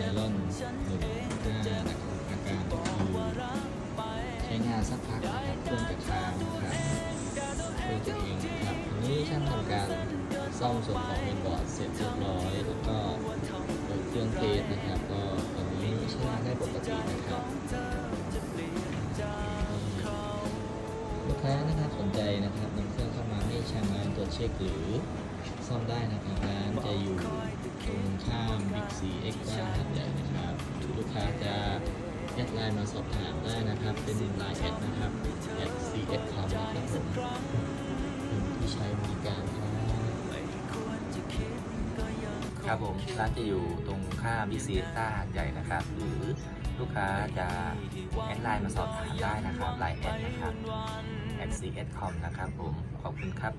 มีสไปรอนหนึ่งห้านะครับอาการก็คือใช้งานสักพักนะครับเครื่องจะค้างนะครับเครื่องจะเองนะครับทีนี้ช่างทำการซ่อมส่วนของเมนบอร์ดเสร็จเรียบร้อยแล้วก็เปิดเครื่องเทสนะครับ ก็ตอนนี้ใช้งานได้ปกตินะครับลูกค้านะครับสนใจนะครับนำเครื่องเข้ามาให้ช่างร้านตรวจเช็คหรือซ่อมได้นะครับร้านจะ น์มาสอบถามได้นะครับ เป็นไลน์แอดนะครับแอด CS คอมนะครับผมที่ใช้บริการครับครับผมร้านจะอยู่ตรงข้ามบิ๊กซีต้าหาดใหญ่นะครับ หรือลูกค้าจะแอดไลน์มาสอบถามได้นะครับไลน์แอดนะครับ at cs com นะครับผม ขอบคุณครับ